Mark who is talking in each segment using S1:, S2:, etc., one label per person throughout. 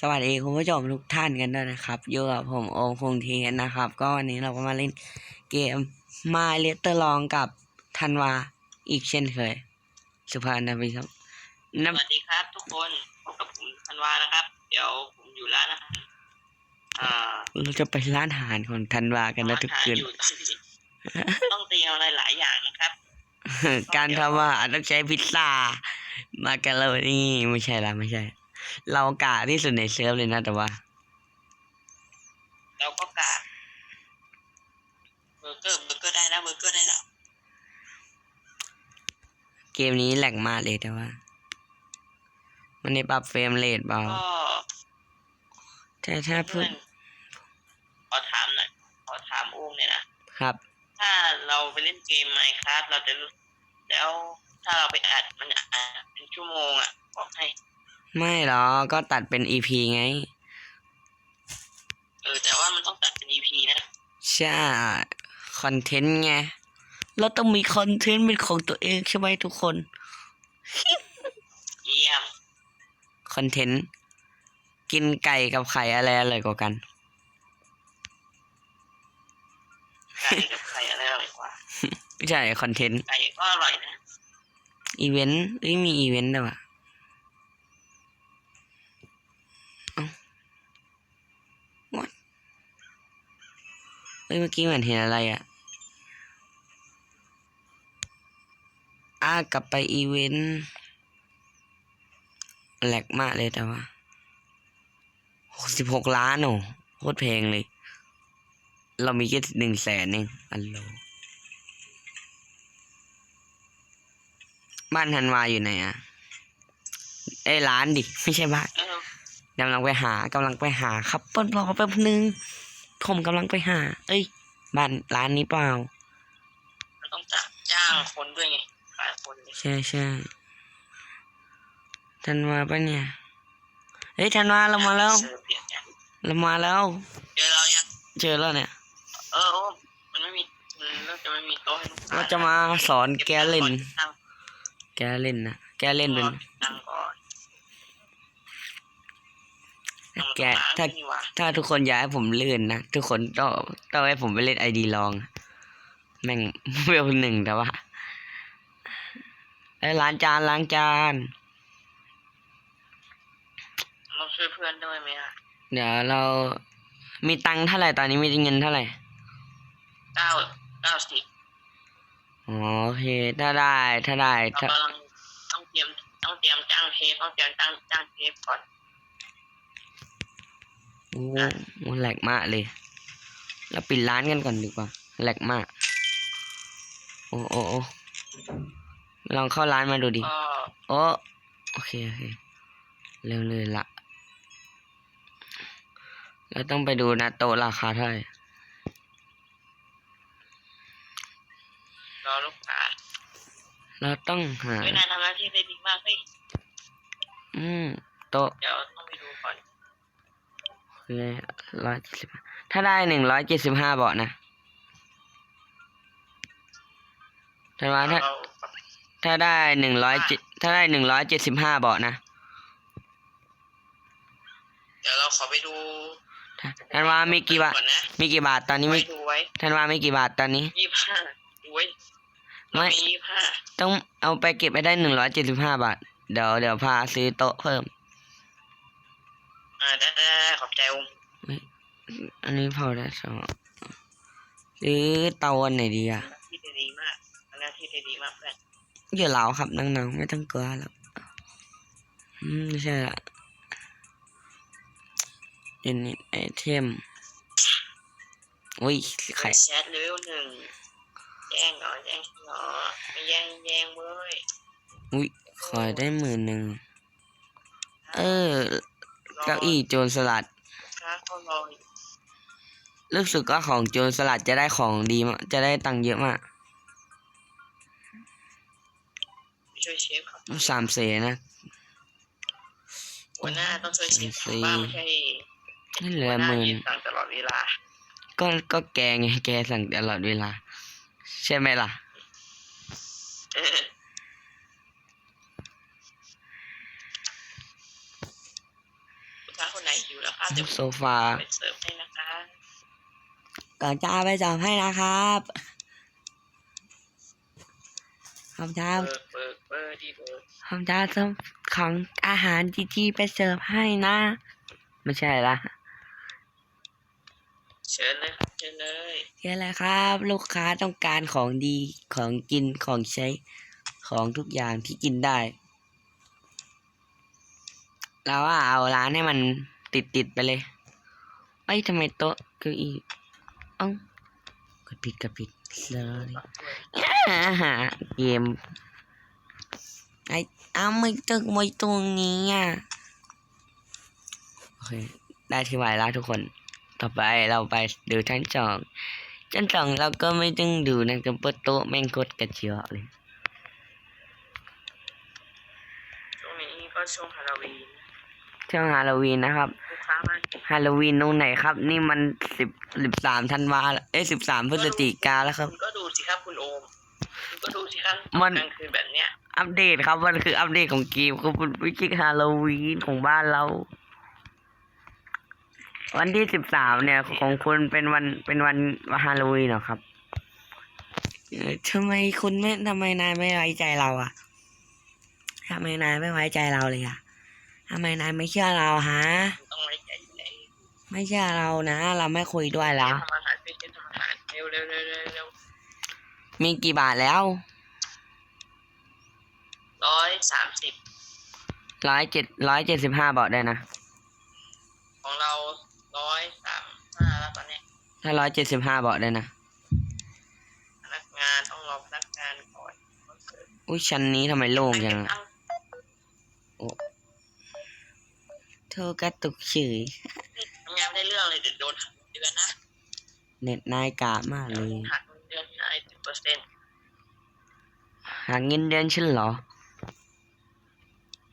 S1: สวัสดีคุณผู้ชมทุกท่านกันด้วยนะครับอยู่กับผมโอมคงเทียนนะครับ ก็วันนี้เราก็มาเล่นเกมมาเลเตอร์ลองกับธันวาอีกเช่นเคย สุภาพนะพี่ครับ
S2: ส
S1: น้
S2: วัสดีครับ ทุกคนพบกับผมธันวานะครับ เดี๋ยวผมอยู่ร้านอาหารอ่าำ
S1: เราจะไปร้านอาหารของธันวากันนะทุกคืน
S2: ร้าอาหารอยู่ตอนนี้ต้องเตรียมอะไรหลายอย่างนะครับ
S1: การทำอาหารต้องใช้พิซซ่ามาการโรนี่ไม่ใช่ละไม่ใช่ เรากะที่สุดในเซิร์ฟเลยนะแต่ว่า
S2: เราก็กะเบอร์เกอร์เบอร์เกอร์ได้แล้วเบอร์เกอร์ได้แล้ว
S1: เกมนี้แหลกมากเลยแต่ว่า มันได้ปรับเฟรมเรทเบา
S2: ก็
S1: แต่ถ้าพู
S2: เพื่อ
S1: ด
S2: นขอถามหน่อยขอถามอุ้มเนี่ยนะครับ ถ้าเราไปเล่นเกมไมค์ครับเราจะรู้แล้วถ้าเราไปอัดมันจะอัดเป็นชั่วโมงอะบอกให้
S1: ไม่หรอกก็ตัดเป็นอีพีไง
S2: เออ แต่ว่ามันต้องตัดเป็น EP นะ
S1: ใช่ คอนเทนต์ไง เราต้องมีคอนเทนต์เป็นของตัวเองใช่ไหมทุกคน
S2: เยี่ยม
S1: คอนเทนต์ กินไก่กับไข่อะไรอร่อยกว่ากัน
S2: ไก่กับไข่อะไรอร่อยกว่า
S1: ไม่ใช่ คอนเทนต์
S2: ไก่ก็อร่อยนะ
S1: อีเวนต์เอ้ยมีอีเวนต์ด้วยวะเอ้า what เอ้ยเมื่อกี้เหมือนเห็นอะไรอะอ่ากลับไปอีเวนต์แหลกมากเลยแต่ว่าหกสิบหกล้านโอ้โคตรแพงเลย เรามีแค่หนึ่งแสนเองอัลโหลบ้านธันวาอยู่ไหนอะเอ้ยร้านดิ ไม่ใช่บ้าน
S2: เออกำ
S1: ลังไปหากำลังไปหาครับเปิ้ลรอแป๊บนึง ผมกำลังไปหา เอ้ยบ้านร้านนี้เปล่า
S2: มันต้องจ้างจ้างคนด้วยไงหลายคนเนี่ย
S1: ใช่ใช่ธันวาปะเนี่ย เฮ้ยธันวาเรามาแล้ว
S2: เสิร์ฟเปลี่ยนกัน
S1: เรามาแล้ว
S2: เดี๋ยวเรายัง
S1: เจอแล้วเนี่ย
S2: เออโอ้มันไม่มีมันน่าจะไม่มีโต๊ะให้ลูกค้
S1: เราจะมาสอนแกเล่น
S2: ตั้ง
S1: แกเล่นนะแกเล่นเป็น
S2: ตั้งก่อน
S1: แกถ้า
S2: นี่วะ
S1: ถ้าทุกคนอยากให้ผมลื่นนะทุกคนต้องต้องให้ผมไปเล่นไอดีลอง แม่งเวลหนึ่งแต่ว่าไอ้ยล้างจานล้างจาน
S2: เราช่วยเพื่อนด้วยไหมอะ
S1: เดี๋ยวเรามีตังค์เท่าไหร่ตอนนี้มีเงินเท่าไหร่
S2: เก้าเก้าสิบ
S1: อ๋อโอเคถ้าได้ถ้าได้
S2: เรา
S1: ถ้ากำ
S2: ลังต้องเตรียมต้องเตรียมจ้างเทปต้องเตรียมจ้างจ้างเทปก่อน
S1: โอ้โหแหลกมากเลย เราปิดร้านกันก่อนดีกว่าแหลกมาก โอ้โอ้โอ้ลองเข้าร้านมาดูดิ
S2: ก็
S1: โอ้โอเคโอเคเร็วเลยละเราต้องไปดูนะโต๊ะราคาเท่าไหร่
S2: รอลูกค้า
S1: เราต้องหา
S2: เฮ้ยนายทำหน้าที่ได้ดีมากเฮ้ย
S1: อืมโต๊ะ
S2: เดี๋ยวต้องไปดูก่อน
S1: คือร้อยเจ็ดสิบถ้าได้หนึ่งร้อยเจ็ดสิบห้าเบาะนะถ้าว่าถ้า
S2: เรา
S1: ถ้าได้หนึ่งร้อยถ้าได้หนึ่งร้อยเจ็ดสิบห้าเบาะนะ
S2: เดี๋ยวเราขอไปดู
S1: ท่านว่ามีกี่บาท
S2: ก่อนนะ
S1: มีกี่บาทตอนนี้
S2: ไว้
S1: มี
S2: ดูไว้
S1: ท่านว่ามีกี่บาทตอนนี้
S2: ยี่ห้าดูไว้
S1: ไม่
S2: มียี่ห้า
S1: ต้องเอาไปเก็บไปได้หนึ่งร้อยเจ็ดสิบห้าบาท เดี๋ยวเดี๋ยวพาซื้อโต๊ะเพิ่ม
S2: อ่าได้ได้ได้ขอบใจอุ้ม
S1: อันนี้พอได้สองซื้อเตาอันไหนดีอะ
S2: หน้าที่ได้ดีมากหน้าที่ได้ดีมากเพื่อน
S1: อย่าเหลาครับน้องๆไม่ต้องกลัวหรอกอืมไม่ใช่ละยูนิตไอเทมอุ้ยไข่
S2: แชทเลเวลหนึ่งแย่งเหรอแย่งเหรอไม่แย่งแย่งเว้ย
S1: อุ้ยขอได้หมื่นหนึ่งเออ เก้าอี้โจรสลัด
S2: ค้าเขารออยู่
S1: รู้สึกว่าของโจรสลัดจะได้ของดีมากจะได้ตังค์เยอะมาก
S2: ไปช่วยเชฟครับ
S1: สามเสนนะ
S2: หัวหน้าต้องช่วยเชฟ
S1: สี่
S2: บ้างไม่ใช่
S1: นั่นเหลื
S2: หั
S1: อ
S2: วหน้า
S1: หมื่น
S2: ยืนสั่งตลอดเวลา
S1: ก็ก็แกไงแกสั่งตลอดเวลา ใช่ไหมล่ะ
S2: ค้าคนไหนหิวแล้วครับเดี๋ยว
S1: โซฟา
S2: ไปเสิร์ฟให้นะคะ
S1: ก่อนจะเอาไปจับให้นะครับคำท้า
S2: เปิดเปิดเปิดดีเปิด
S1: คำท้าส่งของอาหารจีๆไปเสิร์ฟให้นะ ไม่ใช่ละ
S2: เชิญเลยครับเชิญเลย
S1: เชื่อเลยครับ ลูกค้าต้องการของดีของกินของใช้ของทุกอย่างที่กินได้ เราว่าเอาร้านให้มันติดติดๆไปเลยเอ้ยทำไมโต๊ะเก้าอี้เอ้ากดผิดกดผิดเลยอ่าฮะเกมไอเอาไม่ตึกไม่ตรงนี้อะโอเคได้ที่หมายแล้วทุกคน ต่อไปเราไปดูชั้นสองชั้นสองเราก็ไม่ต้องดูนะครับเพราะโต๊ะแม่งโคตรกระเจียวเลย
S2: ช่วงนี้ก็ช่วงฮาโลวีน
S1: ช่วงฮาโลวีนนะครับ
S2: ลูกค้ามา
S1: ฮาโลวีนตรงไหนครับ นี่มันสิบสิบสามธันวาเอ้ยสิบสามพฤศจิกาแล้วครับ
S2: คุณก็ดูสิครับคุณโอมคุณก็ดูสิครับ
S1: มัน
S2: กลางคืนแบบเนี้ย
S1: อัปเดตครับมันคืออัปเดตของเกมคือมันไม่ใช่ฮาโลวีนของบ้านเรา วันที่สิบสามเนี่ยของคุณเป็นวันเป็นวันฮาโลวีนเหรอครับเอ่อทำไมคุณไม่ทำไมนายไม่ไว้ใจเราอะทำไมนายไม่ไว้ใจเราเลยอะ ทำไมนายไม่เชื่อเราฮะ
S2: ต้องไว้ใจอยู่แล้ว
S1: ไม่เชื่อเรานะ เราไม่คุยด้วยแล้ว
S2: ทำอาหารไปเช่นทำอาหารเร็วเร็วเร็วเร็วเร็ว
S1: มีกี่บาทแล้ว
S2: ร้อยสามสิบ
S1: ร้อยเจ็ดร้อยเจ็ดสิบห้าบาทได้นะ
S2: ของเราร้อยสามห้าแล้วตอนเนี้ย
S1: ถ้าร้อยเจ็ดสิบห้าบาทได้นะ
S2: พนักงานต้องรอพนักงานก่อน
S1: อุ้ยชั้นนี้ทำไมโล่งจังอะ เธอกระตุกเฉย
S2: ทำงานไม่ได้เรื่องเลยเดี๋ยวโดนหักเงินเดือนนะ
S1: เน็ตนายกากมาก
S2: เดี๋
S1: เลย
S2: วยหักเงินเดือนนายสิบเปอร์เซ็นต์
S1: หาเงินเดือนฉันเหรอ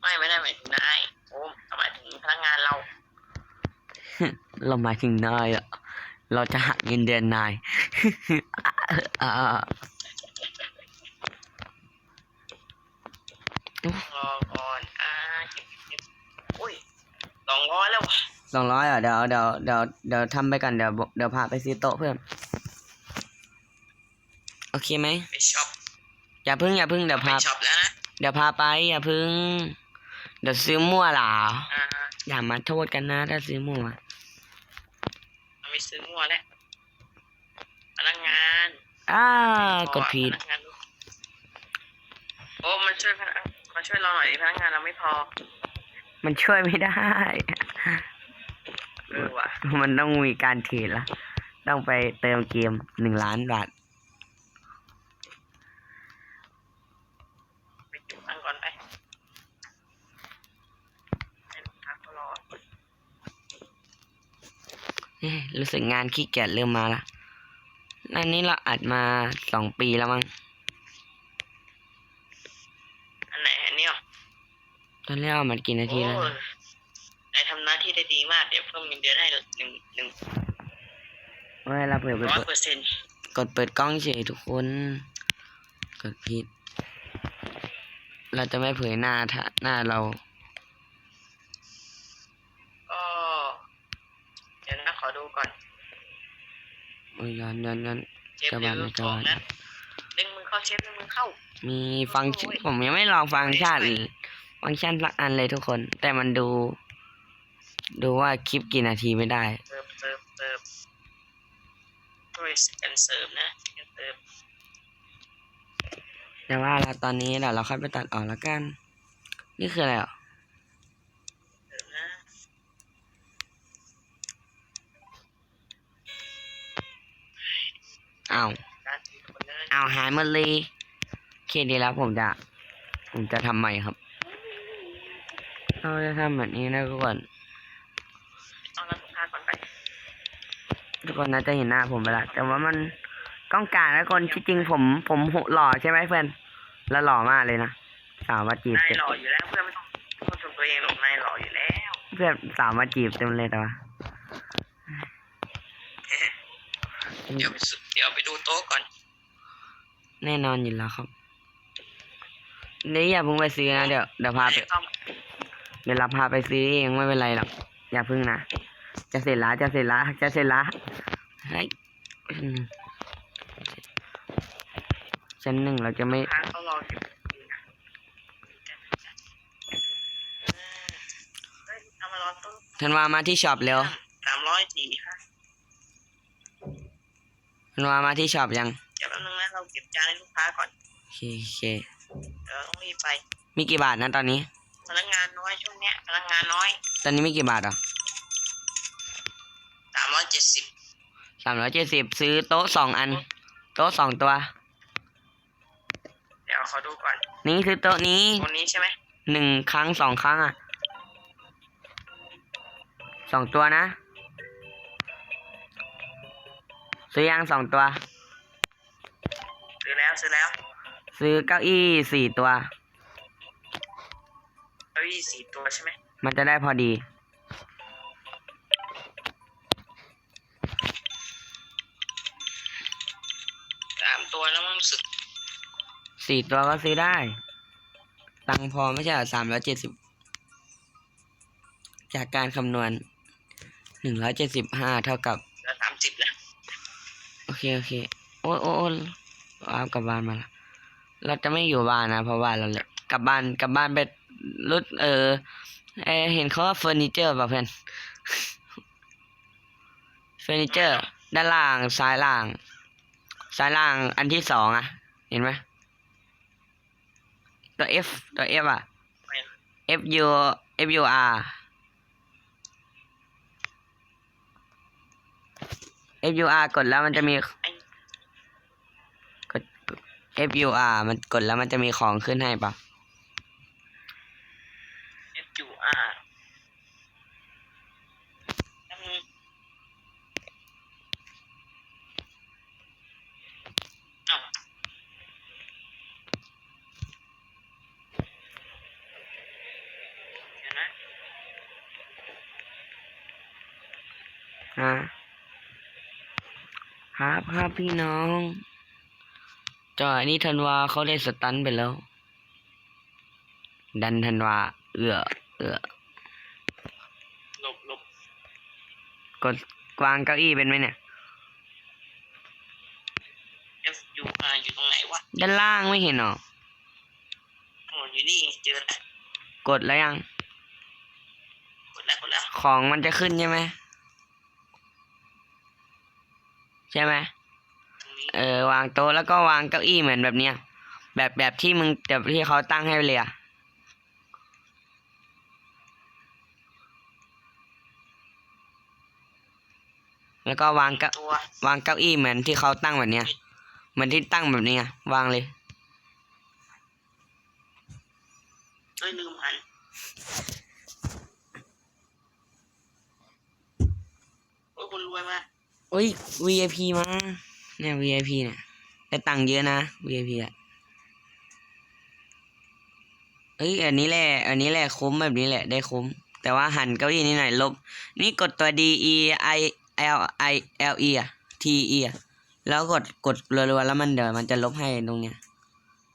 S2: ไม่ไม่ได้หมายถึงนายโอ้หมายถึงพนักงานเรา
S1: เราหมายถึงนายอะเราจะหักเงินเดือนนาย อ่า
S2: รอก่อนอ่าเก็บเก็บอุ้ยสองร้อยแล้วว่ะ
S1: ส องร้อยอะเดี๋ยวเดี๋ยวเดี๋ยวเดี๋ยวทำไปกันเดี๋ยวบอกเดี๋ยวพาไปซื้อโต๊ะเพิ่มโอเคไหม
S2: ไปช็อป
S1: อย่าพึ่งอย่าพึ่งเดี๋ยว
S2: ไป
S1: พา
S2: ช็อปแล้วนะ
S1: เดี๋ยวพาไปอย่าพึ่ง เดี๋ยวซื้อมั่วเหรอ
S2: อ่า
S1: อย่ามาโทษกันนะ ถ้าซื้อมั่ว
S2: มันไม่ซื้อมั่วแล้วพนักงาน
S1: อ่ากดผิด
S2: พนักงานดูโอ้มันช่วยพนักมาช่วยเราหน่อยดิพนักงานเราไม่พอ
S1: มันช่วยไม่ได้
S2: เออว่ะ
S1: มันต้องมีการเทรดละต้องไปเติมเกมหนึ่งล้านบาท
S2: ไปจุ่มอันก่อนไปให้ลูกค้าเขารอ
S1: เอ๊ะรู้สึกงานขี้เกียจเริ่มมาละอันนี้เราอัดมาสองปีแล้วมั้ง
S2: อันไหนอันเนี้ย
S1: ตอนแรกเอามากี่นาทีแล้ว
S2: โอ้ยนา พิ่มเงินเดือนให้หนึ่งหนึ่ง
S1: เว้ยเราเปิดไป
S2: ร้อย
S1: เปิด
S2: เปอร์เซ็นต์
S1: กดเปิดกล้องเฉยทุกคน กดผิด เราจะไม่เผยหน้าถ้าหน้าเรา
S2: ก็เดี๋ยวนะขอดูก่อน
S1: โอ้ยย้อนย้อนย้อน
S2: เชฟ
S1: กระ
S2: เดี๋
S1: บา
S2: ยว
S1: ด
S2: ดู
S1: กระ
S2: สอง
S1: บาด
S2: นะดึงมือเข้าเชฟดึงมือเข้า
S1: มีฟังก์ชันผมยังไม่ลองฟังก์ชันฟังก์ชันสักอันเลยทุกคน แต่มันดู ดูว่าคลิปกี่นาทีไม่ได้
S2: เสิร์ฟเสิร์ฟเสิร์ฟช่วยกันเสิร์ฟนะช่วยกันเสิร์ฟ
S1: แต่ว่าเราตอนนี้เดี๋ยวเราค่อยไปตัดออกแล้วกัน นี่คืออะไรอะ
S2: เสิร์ฟนะ
S1: อ้าว
S2: การถือคนเลย
S1: อ้าวหายหมดเลยโอเคดีแล้วผมจะ ผมจะทำใหม่ครับ เราจะทำแบบนี้นะทุกคน
S2: ต้องรับลูกค้าก่อนไป
S1: ทุก คนน่าจะเห็นหน้าผมไปแล้วแต่ว่ามันกล้องกลางแล้วคนที่จริงผม ผมหล่อใช่ไหมเพื่อนแล้วหล่อมากเลยนะสาวมาจีบ
S2: นาย
S1: เต็ม
S2: หล่ออยู่แล้วเพื่อนไม่ต้องต้องชมตัวเองหรอกนายหล่ออยู่แล้ว
S1: เพื่อนสาวมาจีบเต็มเลยแต่ว่า
S2: เดี๋ยวไปสุเดี๋ยวไปดูโต๊ะก่อน
S1: แน่นอนอยู่แล้วครับนี่อย่าเพิ่งไปซื้อนะเดี๋ยวเดี๋ยวพาไป
S2: เข้า
S1: เดี๋ยวเราพาไปซื้อเองไม่เป็นไรหรอกอย่าพึ่งนะ จะเสร็จละจะเสร็จละจะเสร็จละเฮ้ยอืมชั้นหนึ่งเราจะไม่
S2: ค้างเขารออยู่นะเออเฮ้ยเอามารอต้น
S1: ธันวามาที่ช็อปเร็ว
S2: สามร้อยสี่ค่ะ
S1: ธันวามาที่ช็อปยัง
S2: เดี๋ยวแป๊บนึงนะเราเก็บจานให้ลูกค้าก่อน
S1: โอเคโอเค
S2: เดี๋ยวต้องรีบไป
S1: มีกี่บาทนะตอนนี้
S2: พนักงานน้อยช่วงเนี้ยพนักงานน้อย
S1: ตอนนี้มีกี่บาทอะ
S2: สามร้อยเจ็ดสิบ
S1: ซื้อโต๊ะสองอัน โต๊ะสองตัว
S2: เดี๋ยวขอดูก่อน
S1: นี่คือโต๊ะนี้
S2: คนนี้ใช่ไหม
S1: หนึ่งครั้งสองครั้งอะสองตัวนะ ซื้อยังสองตัว
S2: ซื้อแล้วซื้อแล้ว
S1: ซื้อเก้าอี้สี่ตัว
S2: เก้าอี้สี่ตัวใช่ไหม
S1: มันจะได้พอดี
S2: รู้สึก
S1: สี่ตัวก็ซื้อได้ ตังค์พอไม่ใช่สามร้อยเจ็ดสิบจากการคำนวณหนึ่งร้อยเจ็ดสิบห้าเท่ากับ
S2: เหลือสามสิบแล้ว
S1: โอเคโอเค โอ้ยโอ้ยโอ้ยว้าวกลับบ้านมาละเราจะไม่อยู่บ้านนะ เพราะว่าเราเลยกลับบ้านกลับบ้านไปรถเออเออเห็นเขาว่าเฟอร์นิเจอร์ป่ะเพื่อนเฟอร์นิเจอร์ ด้านล่างซ้ายล่าง ซ้ายล่างอันที่สองอะ เห็นไหมตัว F ตัว F อะ F U F U R F U R กดแล้วมันจะมี
S2: ไอ้
S1: กด F U R มันกดแล้วมันจะมีของขึ้นให้ปะ
S2: F U R แล้วมึงเอ้าเดี๋ยวนะ
S1: ฮะครับครับพี่น้อง จอยนี่ธันวาเขาได้สตันไปแล้ว ดันธันวา เอือเอือ
S2: หลบหลบ
S1: กดวางเก้าอี้เป็นไหมเนี่ย
S2: F U R อยู่ตรงไหนวะ
S1: ด้านล่างไม่เห็นหรอ
S2: โอ้อยู่นี่เจอแล้ว
S1: กดแล้วยัง
S2: กดแล้วกดแล้ว
S1: ของมันจะขึ้นใช่ไหม ช่ไหม
S2: ตรงนี้
S1: เออวางโต๊ะแล้วก็วางเก้าอี้เหมือนแบบเนี้ย แบบแบบที่มึงแบบที่เขาตั้งให้เลยอะแล้วก็วางเก้า
S2: ตัว
S1: วางเก้าอี้เหมือนที่เขาตั้งแบบเนี้ยเหมือนที่ตั้งแบบนี้อะวางเลย
S2: เอ้ยลืมหันโอ้ยคุณรวยมาก
S1: โอ้ย VIP มา เนี่ย VIP เนี่ยแต่ตังค์เยอะนะ VIP อะเอ้ย อันนี้แหละ อันนี้แหละคุ้มแบบนี้แหละ ได้คุ้ม แต่ว่าหันเก้าอี้นิดหน่อยลบ นี่กดตัว D E I L I L E อะ T E อะแล้วกดกดรัวๆแล้วมันเดี๋ยวมันจะลบให้ตรงเนี้ย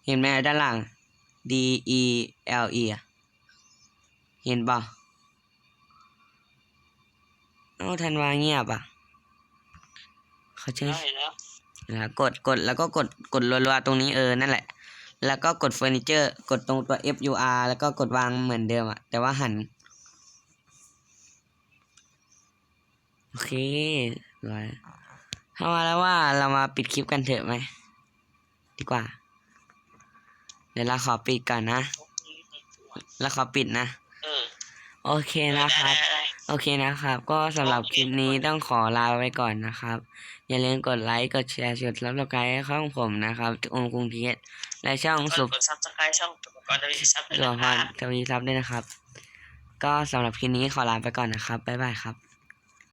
S1: เห็นไหมด้านล่าง D E L E อะเห็นเปล่าเอ้าธันวางเงียบอะ เขาจะ
S2: ได้แล้ว
S1: แล้วกดกดแล้วก็กดกดรัวๆตรงนี้เออนั่นแหละ แล้วก็กดเฟอร์นิเจอร์ กดตรงตัว F U R แล้วก็กดวางเหมือนเดิมอะแต่ว่าหันโอเคสวยถ้ามาแล้วว่าเรามาปิดคลิปกันเถอะไหมดีกว่า เดี๋ยวเราขอปิดก่อนนะเราขอปิดนะ
S2: เออ
S1: โอเคนะครับ
S2: ได้ได้ได้
S1: โอเคนะครับ ก็สำหรับคลิปนี้ต้องขอลาไว้ก่อนนะครับ อย่าลืมกดไลค์ กดแชร์กดรับสไครต์ให้ช่องผมนะครับองค์กรุงเทพและช่อง
S2: ก
S1: สุ
S2: ดกดซับสไครต์ช่องอุปกรณ์ดวิซับด้วย
S1: สุ
S2: นะ
S1: ภ
S2: ค
S1: พ
S2: รั
S1: ร
S2: บ
S1: ทวีทรัพย์ด้วยนะครับ ก็สำหรับคลิปนี้ขอลาไปก่อนนะครับบ๊ายบายครับ